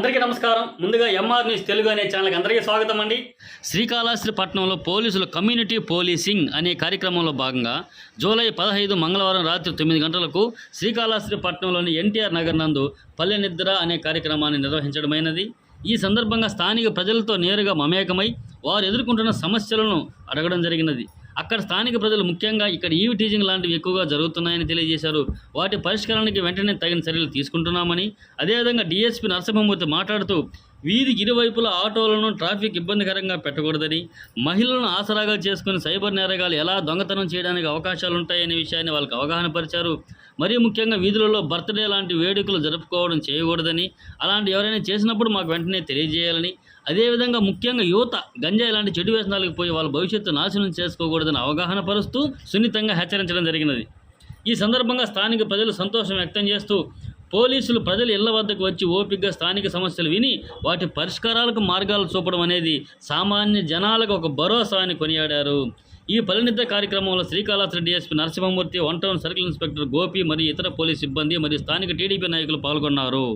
అందరికీ నమస్కారం. ముందుగా ఎంఆర్ న్యూస్ తెలుగు అనే ఛానల్కి అందరికీ స్వాగతం అండి. శ్రీకాళహస్తి పట్టణంలో పోలీసులు కమ్యూనిటీ పోలీసింగ్ అనే కార్యక్రమంలో భాగంగా జూలై పదహైదు మంగళవారం రాత్రి తొమ్మిది గంటలకు శ్రీకాళహస్తి పట్టణంలోని ఎన్టీఆర్ నగర్ నందు పల్లె నిద్ర అనే కార్యక్రమాన్ని నిర్వహించడమైనది. ఈ సందర్భంగా స్థానిక ప్రజలతో నేరుగా మమేకమై వారు ఎదుర్కొంటున్న సమస్యలను అడగడం జరిగినది. అక్కడ స్థానిక ప్రజలు ముఖ్యంగా ఇక్కడ ఈవ్ టీజింగ్ లాంటివి ఎక్కువగా జరుగుతున్నాయని తెలియజేశారు. వాటి పరిష్కారానికి వెంటనే తగిన చర్యలు తీసుకుంటున్నామని అదేవిధంగా డీఎస్పీ నరసింహమూర్తి మాట్లాడుతూ వీధికి ఇరువైపుల ఆటోలను ట్రాఫిక్ ఇబ్బందికరంగా పెట్టకూడదని మహిళలను ఆసరాగా చేసుకుని సైబర్ నేరగాలు ఎలా దొంగతనం చేయడానికి అవకాశాలు ఉంటాయనే విషయాన్ని వాళ్ళకి అవగాహన పరిచారు మరీ ముఖ్యంగా వీధులలో బర్త్డే లాంటి వేడుకలు జరుపుకోవడం చేయకూడదని అలాంటి ఎవరైనా చేసినప్పుడు మాకు వెంటనే తెలియజేయాలని అదేవిధంగా ముఖ్యంగా యువత గంజాయి లాంటి చెడు వ్యసనాలకు పోయి వాళ్ళ భవిష్యత్తు నాశనం చేసుకోకూడదని అవగాహన పరుస్తూ సున్నితంగా హెచ్చరించడం జరిగినది. ఈ సందర్భంగా స్థానిక ప్రజలు సంతోషం వ్యక్తం చేస్తూ పోలీసులు ప్రజలు ఇళ్ళ వద్దకు వచ్చి ఓపికగా స్థానిక సమస్యలు విని వాటి పరిష్కారాలకు మార్గాలు చూపడం అనేది సామాన్య జనాలకు ఒక భరోసా అని కొనియాడారు. ఈ పల్లెనిద్ర కార్యక్రమంలో Srikalahasti DSP Narasimhamurthy one town circle inspector Gopi మరియు ఇతర పోలీస్ సిబ్బంది మరియు స్థానిక టీడీపీ నాయకులు పాల్గొన్నారు.